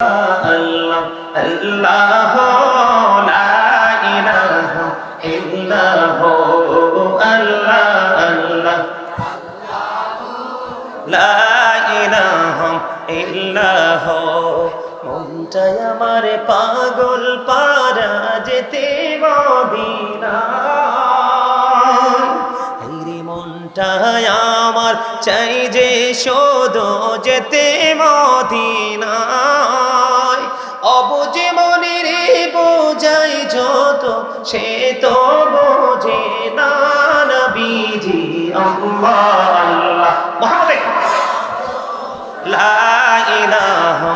আল্লাহ আল্লাহ লা ইলাহা ইল্লাহ, আল্লাহ আল্লাহ লা ইলাহা ইল্লাহ। মনটাই আমার পাগল পারা যেতে মদিনা আমার চাই যে শোধ যেতে মদিনায়। অবুঝে মনের বোঝাই যত, সে তো বোঝে না নবীজি আল্লাহ। আল্লাহ লা ইলাহা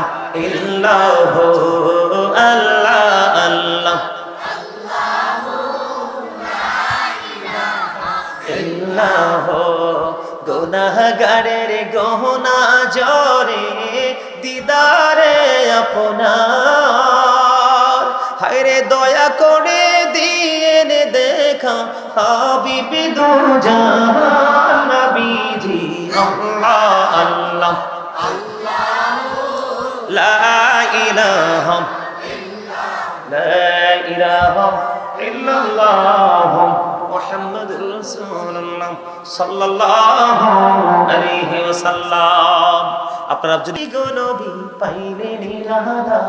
মোহনা জরে দিদারে আপনার। হায়রে দয়া করে দিন দেখা হাবিবি দু জাহান আল্লাহ আল্লাহ। লা ইলাহা ইল্লাল্লাহ। লা ইলাহা ইল্লাল্লাহ। محمد رسول الله صلى الله عليه وسلم আপনারা যদি গো নবী পাইলে নিরালা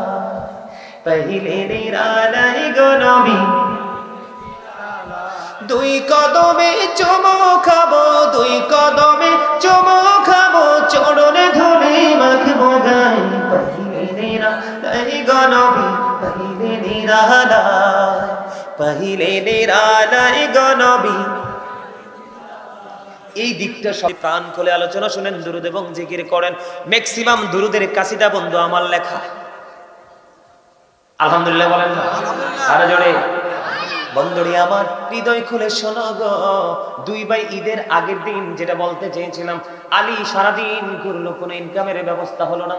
পাইলে নিরালাই গো নবী দুই কদমে চুমো খাবো দুই কদমে চুমো খাবো চরণে ধুলি মাখবো গাই পাইলে নিরালাই গো নবী পাইলে নিরালাই গো এই দিকটা সব প্রাণ খুলে আলোচনা শুনেন, দুরুদ এবং জিকির করেন। ম্যাক্সিমাম দুরুদের কাসিদা বন্ধু আমার লেখা। আলহামদুলিল্লাহ বলেন আরও জোরে। বন্ধুরি আমার, হৃদয় খুলে শোনো গো। দুই ভাই ঈদের আগের দিন যেটা বলতে চেয়েছিলাম, আলী সারাদিন ঘুরলো, কোনো ইনকামের ব্যবস্থা হলো না।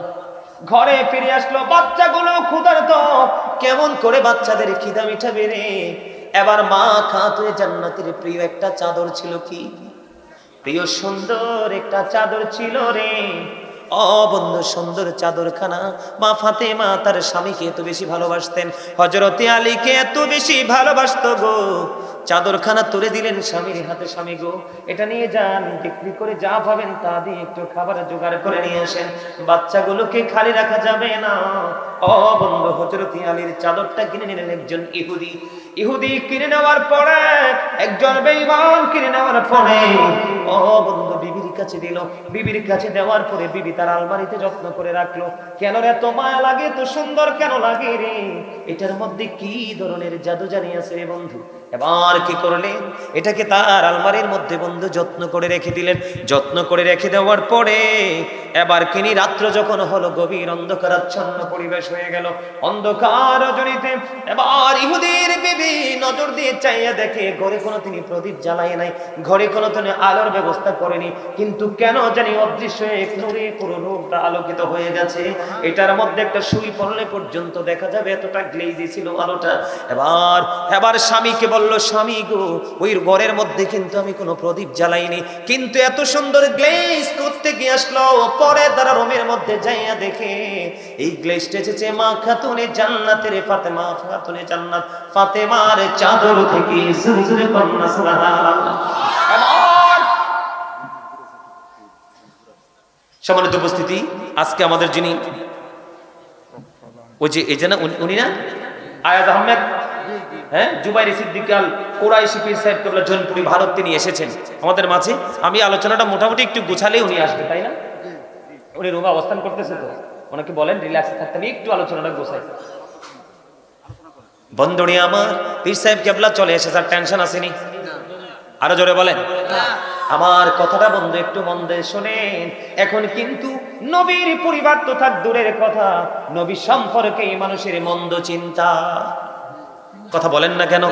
ঘরে ফিরে আসলো, বাচ্চাগুলো ক্ষুধার্ত। কেমন করে বাচ্চাদের খিদা মিঠাবে রে? এবার মা খাতুয়ে জান্নাতের প্রিয় একটা চাদর ছিল কি? প্রিয় সুন্দর একটা চাদর ছিল রে। অবন্ধ বন্ধু, সুন্দর চাদরখানা। মা ফাতে মা তার স্বামীকে এত বেশি ভালোবাসতেন। হজরতে আলীকে এত বেশি ভালোবাসত গো। চাদরখানা তুলে দিলেন স্বামীর হাতে, স্বামী গো, এটা নিয়ে যান, বিক্রি করে যা পাবেন তা দিয়ে একটু খাবার জোগাড় করে নিয়ে আসেন। বাচ্চাগুলোকে খালি রাখা যাবে না। ও বন্ধু হজরতে আলীর চাদরটা কিনে নিলেন একজন ইহুদি। ইহুদি কিনে নেওয়ার পরে, একজন বেঈমান কিনে নেওয়ার পরে, ও বন্ধু, বিবির কাছে দিল। বিবির কাছে দেওয়ার পরে বিবি তার আলমারিতে যত্ন করে রাখল। কেন রে এত মায়া লাগে তো সুন্দর কেন লাগে রে? এটার মধ্যে কি ধরনের জাদু জানি আছে রে বন্ধু? এবার কি করলেন এটাকে তার আলমারির মধ্যে বন্ধু যত্ন করে রেখে দিলেন। যত্ন করে রেখে দেওয়ার পরে এবার কিনি রাত্র যখন হলো, গভীর অন্ধকারাচ্ছন্ন পরিবেশ হয়ে গেল। অন্ধকার রজনীতে এবার ইহুদির বিবি নজর দিয়ে চাইয়া দেখে, ঘরে কোনো তিনি প্রদীপ জ্বালাই নাই, ঘরে কোনো তিনি আলোর ব্যবস্থা করেনি। কিন্তু কেন জানি অদৃশ্য এক নূরে পুরো রূপটা আলোকিত হয়ে গেছে। এটার মধ্যে একটা সুই পড়লে পর্যন্ত দেখা যাবে, এতটা গ্লেজি ছিল আলোটা। এবার এবার স্বামীকে বলল, স্বামী গো, ওই ঘরের মধ্যে কিন্তু আমি কোনো প্রদীপ জ্বালাইনি। কিন্তু এত সুন্দর গ্লেজ করতে গিয়ে আসলো? পরে তারা রুমের মধ্যে যাইয়া দেখে, এই গ্লেজটা এসেছে মা খাতুনে জান্নাতের ফাতেমা, খাতুনে জান্নাত। ফাতেমার চাদর থেকে জোরে কন্যা সম্মানিত উপস্থিতি, আজকে আমাদের যিনি, ওই যে, এই যে না উনি না? আয়াজ আহমেদ। হ্যাঁ? জুবাইর সিদ্দিকাল, কোরাইশি পীর সাহেব কেবলা জনপুরি ভারত তিনি এসেছেন। আমাদের মাঝে আমি আলোচনাটা মোটামুটি একটু গুছালেই উনি আসবে তাই না? উনি রুমে অবস্থান করতেছে তো। ওনাকে বলেন রিল্যাক্সে থাকতে একটু আলোচনাটা গোছাই। আমার, পীর সাহেব কেবলা চলে টেনশন আসেনি। আরও জোরে বলেন। আমার কথাটা বন্ধু, একটু মন শোনেন। এখন কিন্তু নবীর পরিবার তো থাক দূরের কথা। নবী সম্পর্কে মানুষের মন্দ চিন্তা। কথা বলেন না কেন?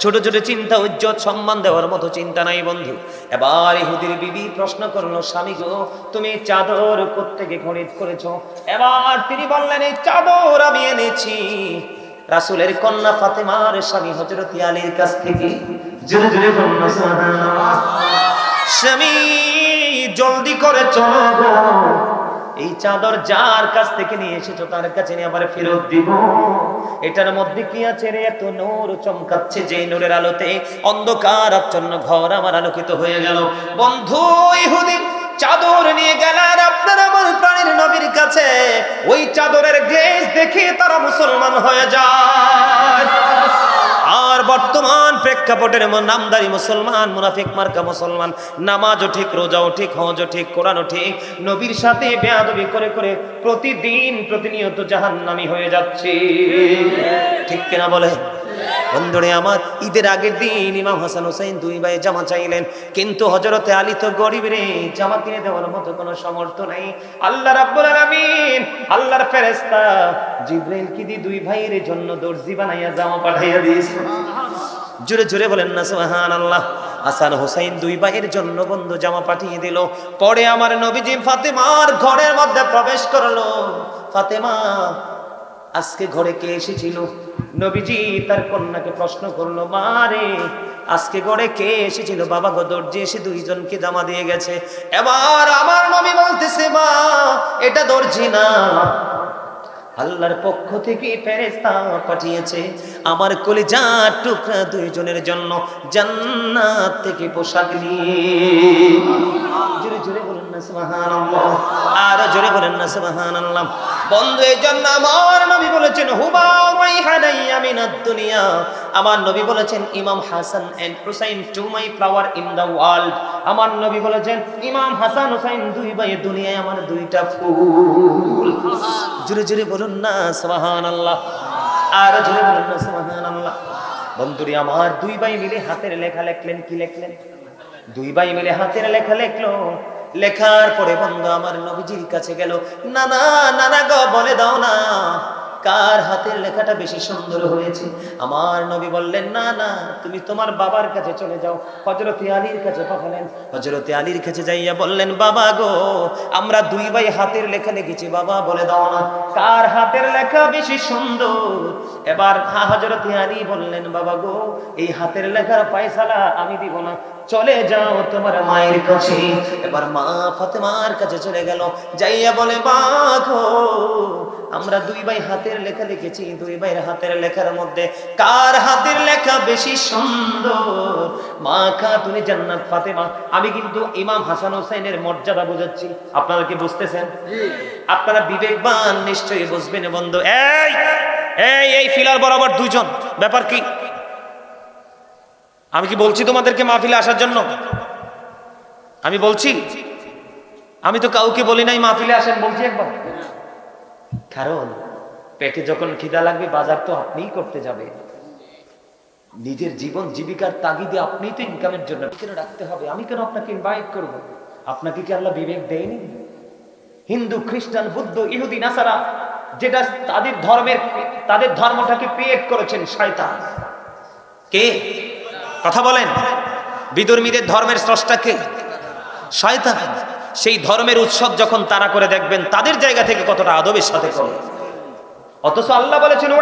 ছোট ছোট চিন্তা, উজ্জ্বল সম্মান দেওয়ার মতো চিন্তা নাই বন্ধু। এবার ইহুদির বিবি প্রশ্ন করল, স্বামী গো, তুমি চাদর কোত্থেকে খরিদ করেছ? এবার তিনি বললেন, এই চাদর আমি এনেছি। রাসূলের কন্যা ফাতেমার স্বামী হযরত আলীর কাছ থেকে। জোরে জোরে সুবহানাল্লাহ। স্বামী, জলদি করে চলো গো। এই চাদর যার কাছ থেকে নিয়ে এসেছ, তার কাছে নিয়ে আবার ফেরত দিব। এটার মধ্যে কি আছে রে? এত নূর চমকাচ্ছে যে নূরের আলোতে। অন্ধকার, আচ্ছন্ন ঘর আমার আলোকিত হয়ে গেল। বন্ধু, ইহুদি, চাদর নিয়ে গেলেন আপনার আমার প্রাণীর নবীর কাছে। ওই চাদরের গ্লেজ দেখে তারা মুসলমান হয়ে যায়। বর্তমান প্রেক্ষাপটের নামদারি মুসলমান, মুনাফিক মার্কা মুসলমান, নামাজও ঠিক, রোজাও ঠিক, হজও ঠিক, কোরআনও ঠিক, নবীর সাথে বেয়াদবি করে করে প্রতিদিন প্রতিনিয়ত জাহান্নামি হয়ে যাচ্ছে। ঠিক কিনা বলে বন্ধুরে আমার ঈদের আগের দিন ইমাম হাসান হোসেন দুই ভাই জামা চাইলেন। কিন্তু হজরতে আলী তো গরিব রে জামা কিনে দেওয়ার মতো কোনো সমর্থ নাই। আল্লাহ রাব্বুল আলামিন আল্লাহর ফেরেশতা জিব্রাইল কি দি দুই ভাইয়ের জন্য দর্জি বানাইয়া জামা পাঠাইয়া দিয়েছে? জোরে জোরে বলেন না সুবহানাল্লাহ। হাসান হোসেন দুই ভাইয়ের জন্য বন্ধু জামা পাঠিয়ে দিল। পরে আমার নবীজি ফাতেমার ঘরের মধ্যে প্রবেশ করল। ফাতেমা আজকে ঘরে কে এসেছিল? নবীজি তার কন্যাকে প্রশ্ন করল, মা রে, আজকে ঘরে কে এসেছিল? বাবা গো, দর্জি এসে দুইজনকে জামা দিয়ে গেছে। এবার আমার নবী বলতেছে, মা, এটা দর্জি না। আল্লাহর পক্ষ থেকে ফেরেস্তা পাঠিয়েছে, আমার কলিজার টুকরা দুইজনের জন্য জান্নাত থেকে পোশাক নিয়ে। জোরে জোরে বলেন না আর জোরে বলেন না, সুবহানাল্লাহ। বন্ধু, এই জন্য আমার নবী বলেছেন, হুবা রাইহানাইয়া মিনাদ দুনিয়া। আমার নবী বলেছেন, Imam Hasan and Husain, two my flower in the world. আমার নবী বলেছেন, ইমাম হাসান হুসাইন, দুই ভাই দুনিয়ায় আমার দুইটা ফুল। জোরে জোরে বলুন না, সুবহানাল্লাহ। আর জোরে বলুন না, সুবহানাল্লাহ। বন্ধুরি, আমার দুই ভাই মিলে হাতের লেখা লেখলেন, কি লেখলেন? দুই ভাই মিলে হাতের লেখা লেখলো। লেখার পরে বন্ধু আমার নবীজির কাছে গেল, নানা নানা গো, বলে দাও না, কার হাতের লেখাটা বেশি সুন্দর হয়েছে? আমার নবী বললেন, না না, তুমি তোমার বাবার কাছে চলে যাও হজরতে আলীর কাছে পাঠালেন হজরতে আলীর কাছে যাইয়া বললেন, বাবা গো, আমরা দুই ভাই হাতের লেখা লিখেছি, বাবা, বলে দাও না, কার হাতের লেখা বেশি সুন্দর? এবার হজরতে আলী বললেন, বাবা গো, এই হাতের লেখার পয়সালা আমি দিব না চলে যাও তোমার মায়ের কাছে। এবার মা ফাতেমার কাছে চলে গেল। যাইয়া বলে মা গো আমরা দুই ভাই হাতের লেখা লিখেছি। দুই ভাইয়ের হাতের লেখার মধ্যে কার হাতের লেখা বেশি সুন্দর? মা খা তুমি জান্নাত ফাতেমা। আমি কিন্তু ইমাম হাসান হোসেনের মর্যাদা বুঝাচ্ছি। আপনারা কি বুঝতেছেন? আপনারা বিবেকবান নিশ্চয়ই বুঝবেন বন্ধু। এই এই এই ফিলার বরাবর দুজন ব্যাপার কি? আমি কি বলছি তোমাদেরকে মাহফিলে আসার জন্য? আমি বলছি? আমি তো কাউকে বলি নাই মাহফিলে আসেন, বলছি একবার। কারণ, পেটে যখন খিদা লাগবে, বাজার তো আপনিই করতে যাবে নিজের জীবন জীবিকার তাগিদে আপনিই তো ইনকামের জন্য কেন রাখতে হবে? আমি কেন আপনাকে ইনভাইট করব? আপনাকে কি আল্লাহ বিবেক দেয়নি? হিন্দু, খ্রিস্টান, বুদ্ধ, ইহুদি, নাসারা, যেটা তাদের ধর্মের, তাদের ধর্মটাকে ক্রিয়েট করেছেন শয়তান। কে? কথা বলেন। বিদর্মীদের ধর্মের স্রষ্টা কে? শয়তান। সেই ধর্মের উৎসব যখন তারা করে দেখবেন, তাদের জায়গা থেকে কতটা আদবের সাথে করে। অথচ আল্লাহ বলেছেন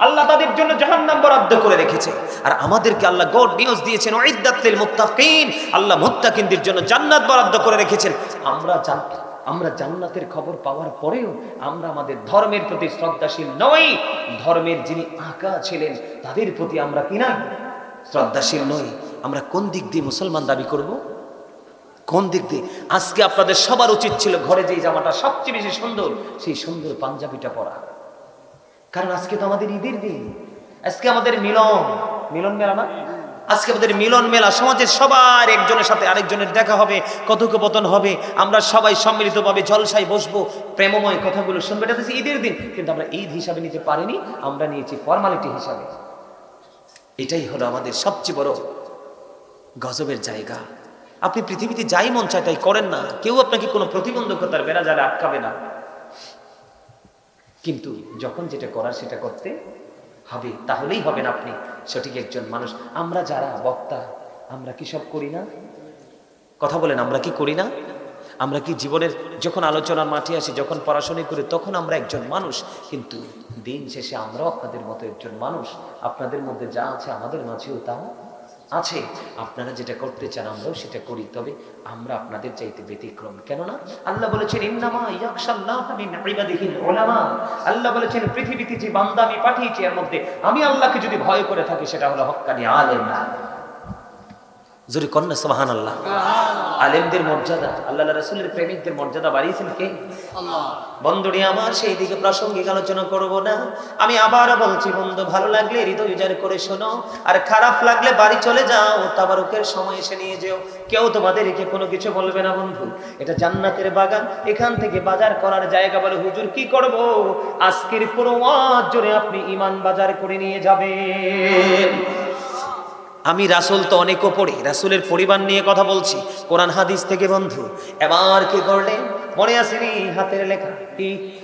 আল্লাহ তাদের জন্য জাহান্নাম বরাদ্দ করে রেখেছে। আর আমাদেরকে আল্লাহ গড নিউজ দিয়েছেন ওয়াইদাতলিল মুত্তাকিন। আল্লাহ মুত্তাকিনদের জন্য জান্নাত বরাদ্দ করে রেখেছেন। আমরা জান, আমরা জান্নাতের খবর পাওয়ার পরেও আমরা আমাদের ধর্মের প্রতি শ্রদ্ধাশীল নই। ধর্মের যিনি আঁকা ছিলেন, তাদের প্রতি আমরা কিনা শ্রদ্ধাশীল নই। আমরা কোন দিক দিয়ে মুসলমান দাবি করব? কোন দিক দিয়ে? আজকে আপনাদের সবার উচিত ছিল ঘরে যে জামাটা সবচেয়ে বেশি সুন্দর, সেই সুন্দর পাঞ্জাবিটা পরা। কারণ আজকে তো আমাদের ঈদের দিন। আজকে আমাদের মিলন। মিলন মেলা না? আজকে আমাদের মিলন মেলা। সমাজের সবার একজনের সাথে আরেকজনের দেখা হবে, কথোপকথন হবে। আমরা সবাই সম্মিলিতভাবে জলসায় বসবো, প্রেমময় কথাগুলো শুনব। এটা ঈদের দিন। কিন্তু আমরা ঈদ হিসাবে নিতে পারিনি, আমরা নিয়েছি ফর্মালিটি হিসাবে। এটাই হলো আমাদের সবচেয়ে বড় গজবের জায়গা। আপনি পৃথিবীতে যাই মন চায় তাই করেন না। কেউ আপনাকে কোনো প্রতিবন্ধকতার বেড়া যারা আটকাবে না। কিন্তু যখন যেটা করার সেটা করতে হবে, তাহলেই হবেন আপনি সঠিক একজন মানুষ। আমরা যারা বক্তা, আমরা কি সব করি না? কথা বলেন, আমরা কি করি না? আমরা কি জীবনের যখন আলোচনার মাঠে আসি যখন পড়াশোনা করি তখন আমরা একজন মানুষ। কিন্তু দিন শেষে আমরাও আপনাদের মতো একজন মানুষ। আপনাদের মধ্যে যা আছে আমাদের মাঝেও তা আছে। আপনারা যেটা করতে চান আমরাও সেটা করি। তবে আমরা আপনাদের চাইতে ব্যতিক্রম। কেননা আল্লাহ বলেছেন ইন্নামা ইয়াকশাল্লাহ মিন ইবাদিহিল উলামা। আল্লাহ বলেছেন পৃথিবীতে যে বান্দা আমি পাঠিয়েছি এর মধ্যে আমি আল্লাহকে যদি ভয় করে থাকি সেটা হলো হক্কানি আলেম। জোরে কন্যা সুবহান আল্লাহ আলেমদের মর্যাদা আল্লাহ রসুলের প্রেমিকদের মর্যাদা বাড়িয়েছেন কে? বন্ধুরি আমার সেই দিকে প্রাসঙ্গিক আলোচনা করব না। আমি আবার বলছি বন্ধু ভালো লাগলে হৃদয় উজাড় করে শোনো আর খারাপ লাগলে বাড়ি চলে যাও তাবারুকের সময় এসে নিয়ে যেও। কেউ তোমাদেরকে কোনো কিছু বলবে না বন্ধু। এটা জান্নাতের বাগান এখান থেকে বাজার করার জায়গা বলে হুজুর কি করব? আজকের পুরো জুড়ে আপনি ইমান বাজার করে নিয়ে যাবেন। আমি রাসুল তো অনেকও পড়ি রাসুলের পরিবার নিয়ে কথা বলছি। কোরআন হাদিস থেকে বন্ধু, এবার কি করলেন মনে আসেনি হাতের লেখা? কি?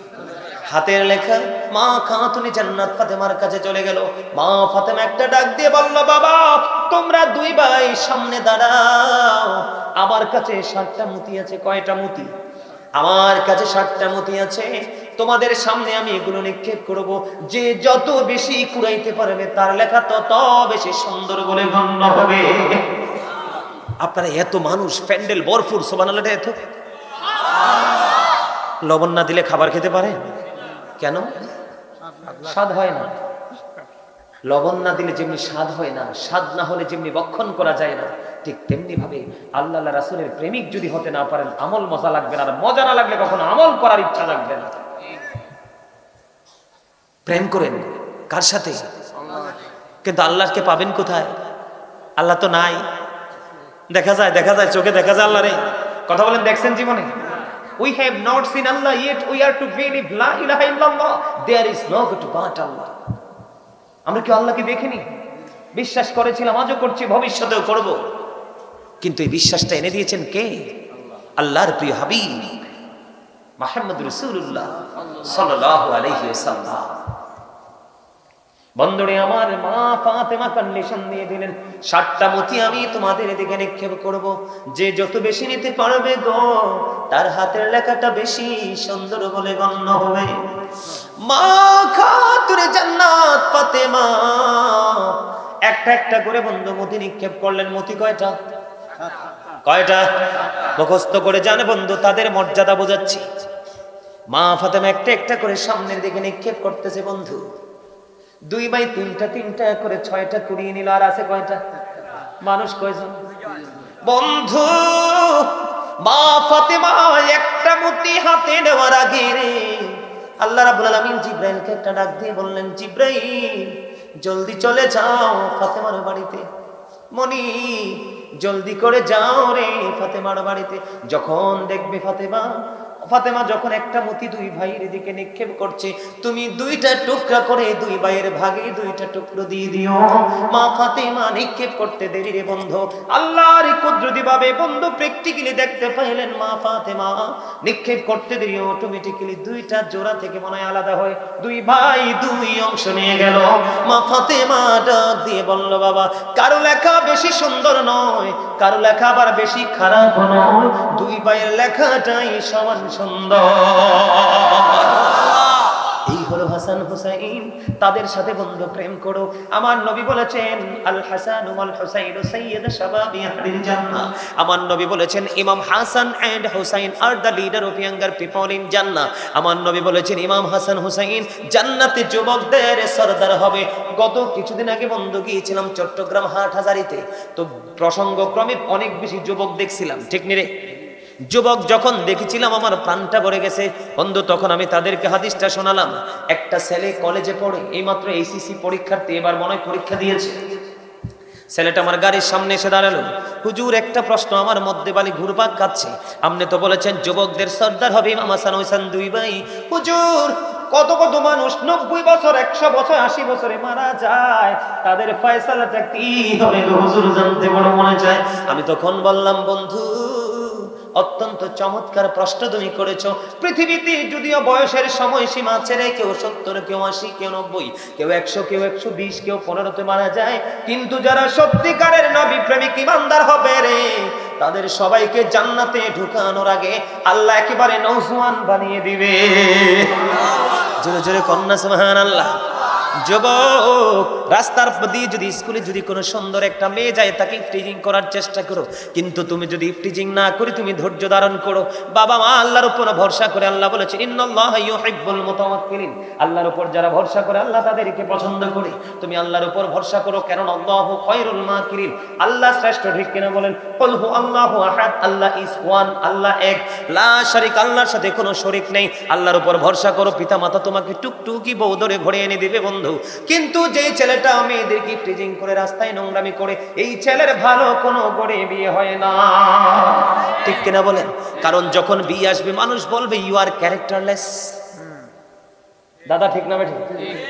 হাতের লেখা? মা খাতুনি জান্নাত ফাতেমার কাছে চলে গেল। মা ফাতেমা একটা ডাক দিয়ে বলল, বাবা, তোমরা দুই ভাই সামনে দাঁড়াও। আমার কাছে ষাটটা মুতি আছে, কয়টা মুতি? আমার কাছে ষাটটা মতি আছে তোমাদের সামনে আমি এগুলো নিক্ষেপ করব। যে যত বেশি কুড়াইতে পারবে, তার লেখা তত বেশি সুন্দর বলে গণ্য হবে। আপনারা এত মানুষ, প্যান্ডেল বরফুর সোবানালাটা এত? লবণ না দিলে খাবার খেতে পারে? কেন? স্বাদ হয় না। লবণ না দিলে যেমনি স্বাদ হয় না, স্বাদ না হলে যেমনি বক্ষণ করা যায় না, ঠিক তেমনি ভাবে আল্লাহ রাসুলের প্রেমিক যদি হতে না পারেন, আমল মজা লাগবে না, আর মজা না লাগলে কখনো আমল করার ইচ্ছা লাগবে না। প্রেম করেন। কার সাথে? কিন্তু আল্লাহকে পাবেন কোথায়? আল্লাহ তো নাই। দেখা যায় দেখা যায়, চোখে দেখা যায় আল্লাহ রে কথা বলেন, দেখছেন জীবনে? We have not seen Allah yet. We are to believe La ilaha illallah. There is no God but Allah. আমরা কি আল্লাহকে দেখিনি। বিশ্বাস করেছিলাম, আজও করছি, ভবিষ্যতেও করব। কিন্তু এই বিশ্বাসটা এনে দিয়েছেন কে? আল্লাহর প্রিয় হাবিব মাহমুদ রসুল্লাহ সাল্লাল্লাহু আলাইহি ওয়াসাল্লাম। বন্ধুরে, আমার মা ফাতেমা কন্ডিশন দিয়ে দিলেন। সাতটা মতি আমি তোমাদের দিকে নিক্ষেপ করব। যে যত বেশি নিতে পারবে গো, তার হাতের লেখাটা বেশি সুন্দর বলে গণ্য হবে। মা খাতুরে জান্নাত ফাতেমা। একটা একটা করে বন্ধু মতি নিক্ষেপ করলেন। মতি কয়টা? কয়টা? মুখস্থ করে জানে বন্ধু, তাদের মর্যাদা বোঝাচ্ছি। মা ফাতেমা একটা একটা করে সামনের দিকে নিক্ষেপ করতেছে বন্ধু। দুই বাই তিনটা তিনটা করে ছয়টা কুড়িয়ে নিল, আর আছে কয়টা? মানুষ কয়জন? বন্ধু, মা ফাতেমা, একটা মূর্তি হাতে নেওয়ার আগে রে। আল্লাহ রাব্বুল আলামিন জিব্রাইলকে একটা ডাক দিয়ে বললেন, জিব্রাইল, জলদি চলে যাও ফাতেমার বাড়িতে। মনি জলদি করে যাও রে ফাতেমার বাড়িতে। যখন দেখবে ফাতেমা ফাতেমা যখন একটা মতি দুই ভাইয়ের দিকে নিক্ষেপ করছে, তুমি দুইটা টুকরা করে দুই ভাইয়ের ভাগে দুইটা টুকরো দিয়ে দিও। মা ফাতেমা নিক্ষেপ করতে দেরি রে বন্ধু। আল্লাহর কুদরতি ভাবে বন্ধু প্র্যাকটিক্যালি দেখতে পাইলেন মা ফাতেমা। নিক্ষেপ করতে দেরি অটোমেটিক্যালি দুইটা জোড়া থেকে মনে হয় আলাদা হয় দুই ভাই দুই অংশ নিয়ে গেল। মা ফাতেমা ডাক দিয়ে বলল, বাবা, কারও লেখা বেশি সুন্দর নয়, কারও লেখা আবার বেশি খারাপ নয়। দুই ভাইয়ের লেখাটাই সমান সুন্দর এই হলো হাসান হুসাইন। তাদের সাথে বন্ধু প্রেম করো। আমার নবী বলেছেন, আল হাসান ওয়াল হুসাইন সাইয়্যিদ শাবাবি আহলিল জান্নাহ। আমার নবী বলেছেন, Imam Hasan and Husain are the leader of younger people in জান্নাহ। আমার নবী বলেছেন, ইমাম হাসান হুসাইন জান্নাতে যুবকদের সরদার হবে। গত কিছুদিন আগে বন্ধু গিয়েছিলাম চট্টগ্রাম হাট হাজারিতে তো প্রসঙ্গক্রমে অনেক বেশি যুবক দেখছিলাম, ঠিক নি রে? যুবক, যখন দেখেছিলাম আমার প্রাণটা ভরে গেছে, বন্ধু, তখন আমি তাদেরকে হাদিসটা শোনালাম। একটা ছেলে কলেজে পড়ে, এইমাত্র এইসিসি পরীক্ষার্থী, এবার মনে পরীক্ষা দিয়েছে। ছেলেটা আমার গাড়ির সামনে এসে দাঁড়াল। হুজুর, একটা প্রশ্ন আমার মধ্যে বালি ঘুরপাক খাচ্ছে। আপনি তো বলেছেন, যুবকদের সর্দার হবে ইমাম হাসান দুই ভাই। হুজুর, কত কত মানুষ, নব্বই বছর, একশো বছর, আশি বছরে মারা যায়। তাদের ফয়সালাটা কি হবে হুজুর, জানতে বড় মনে চায়। আমি তখন বললাম, বন্ধু অত্যন্ত চমৎকার প্রশ্ন তুমি করেছ। পৃথিবীতে যদিও বয়সের সময়সীমা ছেড়ে কেউ সত্তর, কেউ আশি, কেউ নব্বই, কেউ একশো কেউ একশো বিশ, কেউ পনেরোতে মারা যায়, কিন্তু যারা সত্যিকারের নবী প্রেমিক ইমানদার হবে রে, তাদের সবাইকে জান্নাতে ঢুকানোর আগে আল্লাহ একেবারে নৌজওয়ান বানিয়ে দিবে। জোরে জোরে কন্যা সুবহান আল্লাহ যুবক, রাস্তার দিয়ে যদি স্কুলে যদি কোনো সুন্দর একটা মেয়ে যায়, তাকে ইফটিজিং করার চেষ্টা করো। কিন্তু তুমি যদি ইফটিজিং না করে, তুমি ধৈর্য ধারণ করো। বাবা মা আল্লাহর উপর ভরসা করে আল্লাহ বলেছে, ইন্নাল্লাহা ইউহিব্বুল মুতাওয়াক্কিলিন। আল্লাহর উপর যারা ভরসা করে, আল্লাহ তাদেরকে পছন্দ করে। তুমি আল্লাহর উপর ভরসা করো কারণ আল্লাহু খায়রুল মাকিরিন। আল্লাহ শ্রেষ্ঠ, ঠিক কিনা বলেন? কুল আল্লাহু আহাদ। আল্লাহ ইজ ওয়ান, আল্লাহ এক। লা শারিক, আল্লাহর সাথে কোনো শরিক নেই। আল্লাহর উপর ভরসা করো। পিতা মাতা তোমাকে টুকটুকি বউ ধরে ঘরে এনে দিবে, বন্ধু। কিন্তু যেই ছেলেটা মেয়েদেরকে ফ্রিজিং করে রাস্তায় নোংরামি করে, এই ছেলের ভালো কোনো গড়ে বিয়ে হয় না। ঠিক কিনা বলেন? কারণ যখন বিয়ে আসবে, মানুষ বলবে ইউ আর ক্যারেক্টারলেস দাদা, ঠিক না ঠিক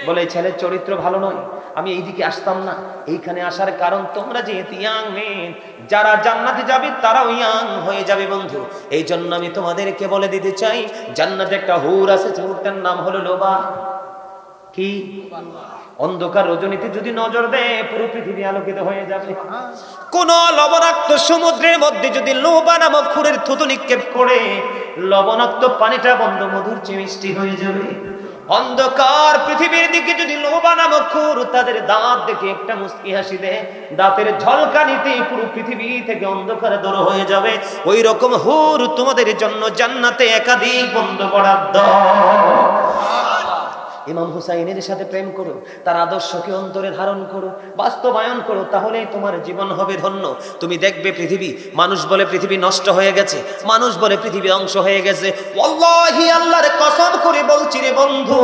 বলে ছেলের চরিত্র ভালো নয়। আমি এইদিকে আসতাম না। এইখানে আসার কারণ তোমরা যেহেতু ইয়াং মেন যারা জান্নাতে যাবে, তারাও ইয়াং হয়ে যাবে বন্ধু। এই জন্য আমি তোমাদেরকে বলে দিতে চাই, জান্নাতে একটা হুর আছে যে হুরটার নাম হলো লোবা। কি? অন্ধকার রজনীতে যদি নজর দেয়, পুরো পৃথিবী আলোকিত হয়ে যাবে। কোন লবণাক্ত সমুদ্রের মধ্যে যদি লোবা নামক খুরের থুতু নিক্ষেপ করে, লবণাক্ত পানিটা বন্ধ মধুর চেয়ে মিষ্টি হয়ে যাবে। অন্ধকার পৃথিবীর দিকে যদি লোবা নামক খুর তাদের দাঁত দেখে একটা মুস্কি হাসি দেয়, দাঁতের ঝলকানিতে পুরো পৃথিবী থেকে অন্ধকার দূর হয়ে যাবে। ওই রকম হুর তোমাদের জন্য জান্নাতে একাধিক বন্ধ বরাদ্দ। ইমাম হুসাইনের সাথে প্রেম করো, তার আদর্শকে অন্তরে ধারণ করো, বাস্তবায়ন করো তাহলে তোমার জীবন হবে ধন্য। তুমি দেখবে পৃথিবী, মানুষ বলে পৃথিবী নষ্ট হয়ে গেছে, মানুষ বলে পৃথিবী ধ্বংস হয়ে গেছে। আল্লাহর কসম করে বলছি রে বন্ধু,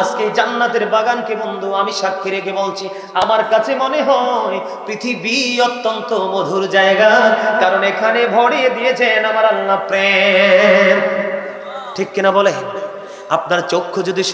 আজকে জান্নাতের বাগানকে বন্ধু আমি সাক্ষী রেখে বলছি, আমার কাছে মনে হয় পৃথিবী অত্যন্ত মধুর জায়গা, কারণ এখানে ভরিয়ে দিয়েছেন আমার আল্লাহ প্রেম। ঠিক কিনা বলে আপনার চক্ষু যদি